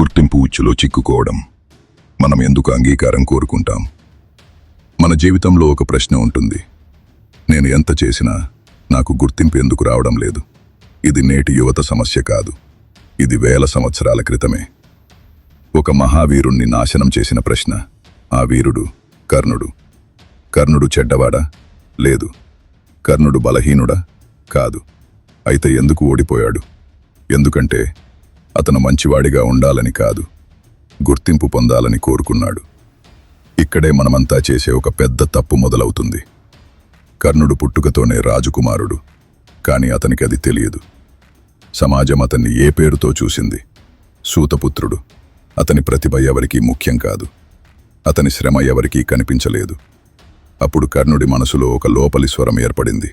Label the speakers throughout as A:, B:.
A: గుర్తింపు ఉచ్చులో చిక్కుకోవడం. మనం ఎందుకు అంగీకారం కోరుకుంటాం? మన జీవితంలో ఒక ప్రశ్న ఉంటుంది. నేను ఎంత చేసినా నాకు గుర్తింపు ఎందుకు రావడం లేదు? ఇది నేటి యువత సమస్య కాదు. ఇది వేల సంవత్సరాల క్రితమే. ఒక మహావీరుణ్ణి నాశనం చేసిన ప్రశ్న. ఆ వీరుడు కర్ణుడు. కర్ణుడు చెడ్డవాడా? లేదు. కర్ణుడు బలహీనుడా? కాదు. అయితే ఎందుకు ఓడిపోయాడు? ఎందుకంటే అతను మంచివాడిగా ఉండాలని కాదు గుర్తింపు పొందాలని కోరుకున్నాడు. ఇక్కడే మనమంతా చేసే ఒక పెద్ద తప్పు మొదలవుతుంది. కర్ణుడు పుట్టుకతోనే రాజకుమారుడు కాని అతనికి అది తెలియదు. సమాజం అతన్ని ఏ పేరుతో చూసింది? సూతపుత్రుడు అతని ప్రతిభ ఎవరికీ ముఖ్యం కాదు. అతని శ్రమ ఎవరికీ కనిపించలేదు. అప్పుడు కర్ణుడి మనసులో ఒక లోపలి స్వరం ఏర్పడింది.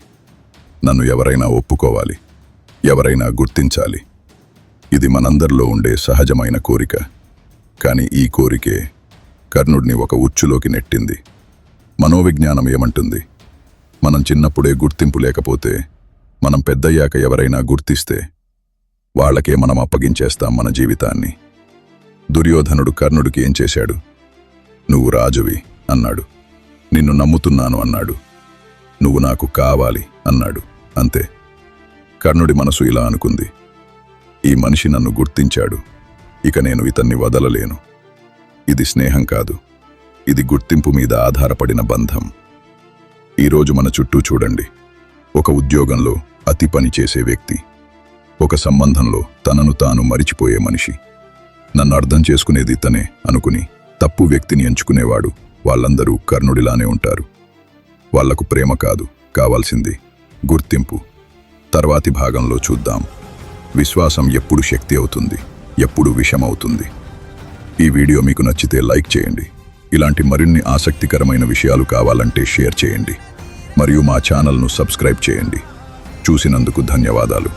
A: నన్ను ఎవరైనా ఒప్పుకోవాలి ఎవరైనా గుర్తించాలి ఇది మనందరిలో ఉండే సహజమైన కోరిక. కాని ఈ కోరికే కర్ణుడిని ఒక ఉచ్చులోకి నెట్టింది. మనోవిజ్ఞానం ఏమంటుంది? మనం చిన్నప్పుడే గుర్తింపు లేకపోతే మనం పెద్దయ్యాక ఎవరైనా గుర్తిస్తే వాళ్ళకే మనం అప్పగించేస్తాం మన జీవితాన్ని. దుర్యోధనుడు కర్ణుడికి ఏం చేశాడు? నువ్వు రాజువి అన్నాడు. నిన్ను నమ్ముతున్నాను అన్నాడు. నువ్వు నాకు కావాలి అన్నాడు. అంతే. కర్ణుడి మనసు ఇలా అనుకుంది. ఈ మనిషి నన్ను గుర్తించాడు. ఇక నేను ఇతన్ని వదలలేను. ఇది స్నేహం కాదు. ఇది గుర్తింపు మీద ఆధారపడిన బంధం. ఈరోజు మన చుట్టూ చూడండి. ఒక ఉద్యోగంలో అతి పని చేసే వ్యక్తి. ఒక సంబంధంలో తనను తాను మరిచిపోయే మనిషి. నన్ను అర్థం చేసుకునేది ఇతనే అనుకుని తప్పు వ్యక్తిని ఎంచుకునేవాడు వాళ్ళందరూ కర్ణుడిలానే ఉంటారు. వాళ్ళకు ప్రేమ కాదు కావాల్సింది గుర్తింపు. తర్వాతి భాగంలో చూద్దాం. విశ్వాసం ఎప్పుడు శక్తి అవుతుంది ఎప్పుడు విషం అవుతుంది ఈ వీడియో మీకు నచ్చితే లైక్ చేయండి. ఇలాంటి మరిన్ని ఆసక్తికరమైన విషయాలు కావాలంటే షేర్ చేయండి. మరియు మా ఛానల్ను సబ్స్క్రైబ్ చేయండి. చూసినందుకు ధన్యవాదాలు.